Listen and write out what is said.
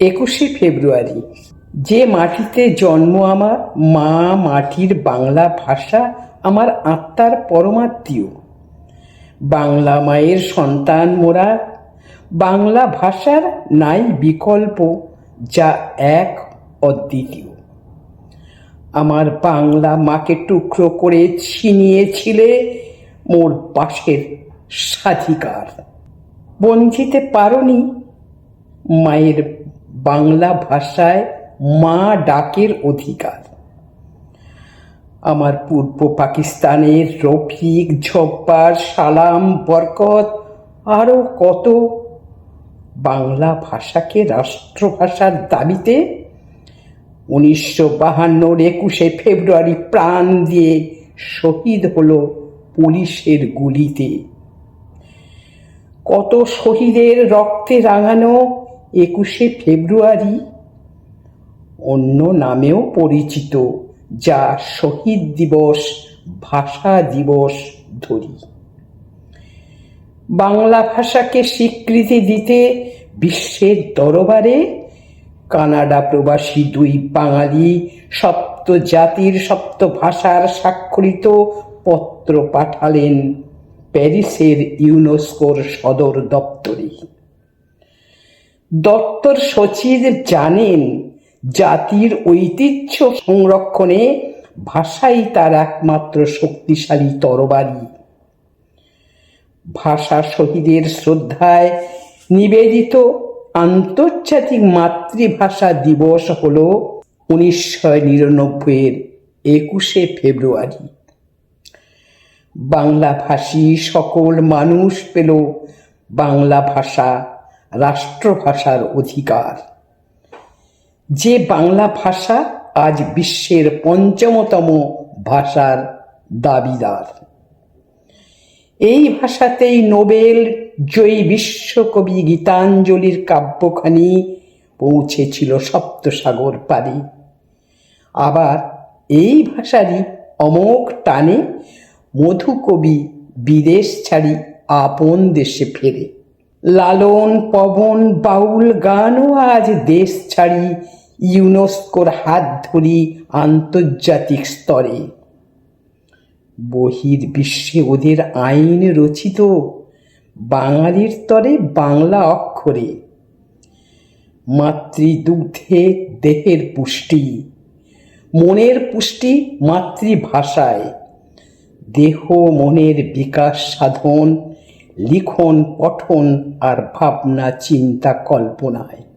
একুশে ফেব্রুয়ারি। যে মাটিতে জন্ম আমার, মা মাটির বাংলা ভাষা আমার আত্মার পরমাত্মীয়। বাংলা মায়ের সন্তান মোরা, বাংলা ভাষার নাই বিকল্প যা এক অদ্বিতীয়। আমার বাংলা মাকে টুকরো করে ছিনিয়েছিলে মোর পাশের স্বাধিকার বঞ্চিতে পারনি মায়ের বাংলা ভাষায় মা ডাকের অধিকার। আমার পূর্ব পাকিস্তানের রফিক ঝব্বার সালাম, বরকত আরও কত। বাংলা ভাষাকে রাষ্ট্রভাষার দাবিতে উনিশশো বাহান্নর একুশে ফেব্রুয়ারি প্রাণ দিয়ে শহীদ হলো পুলিশের গুলিতে। কত শহীদের রক্তে রাঙানো একুশে ফেব্রুয়ারি অন্য নামেও পরিচিত, যা শহীদ দিবস, ভাষা দিবস ধরি। বাংলা ভাষাকে স্বীকৃতি দিতে বিশ্বের দরবারে কানাডা প্রবাসী দুই বাঙালি সপ্ত জাতির সপ্ত ভাষার স্বাক্ষরিত পত্র পাঠালেন প্যারিসের ইউনেস্কোর সদর দপ্তরে। দপ্তর সচিব জানেন, জাতির ঐতিহ্য সংরক্ষণে ভাষাই তার একমাত্র শক্তিশালী তরবারি। ভাষা শহীদের শ্রদ্ধায় নিবেদিত আন্তর্জাতিক মাতৃভাষা দিবস হল উনিশশো নিরানব্বইয়ের একুশে ফেব্রুয়ারি। বাংলাভাষী সকল মানুষ পেল বাংলা ভাষা রাষ্ট্রভাষার অধিকার। যে বাংলা ভাষা আজ বিশ্বের পঞ্চমতম ভাষার দাবিদার। এই ভাষাতেই নোবেল জয়ী বিশ্বকবি গীতাঞ্জলির কাব্যখানি পৌঁছেছিল সপ্তসাগর পারে আবার এই ভাষারই অমোক টানে মধুকবি বিদেশ ছাড়ি আপন দেশে ফেরে। লালন, পবন, বাউল গানও আজ দেশ ছাড়ি। ইউনেস্কোর হাত ধরি আন্তর্জাতিক স্তরে। বহির বিশ্বে ওদের আইন রচিত। বাঙালির তরে বাংলা অক্ষরে। মাতৃদুগ্ধে দেহের পুষ্টি। মনের পুষ্টি মাতৃভাষায়। দেহ মনের বিকাশ সাধন লিখন পঠন আর ভাবনা চিন্তা কল্পনায়।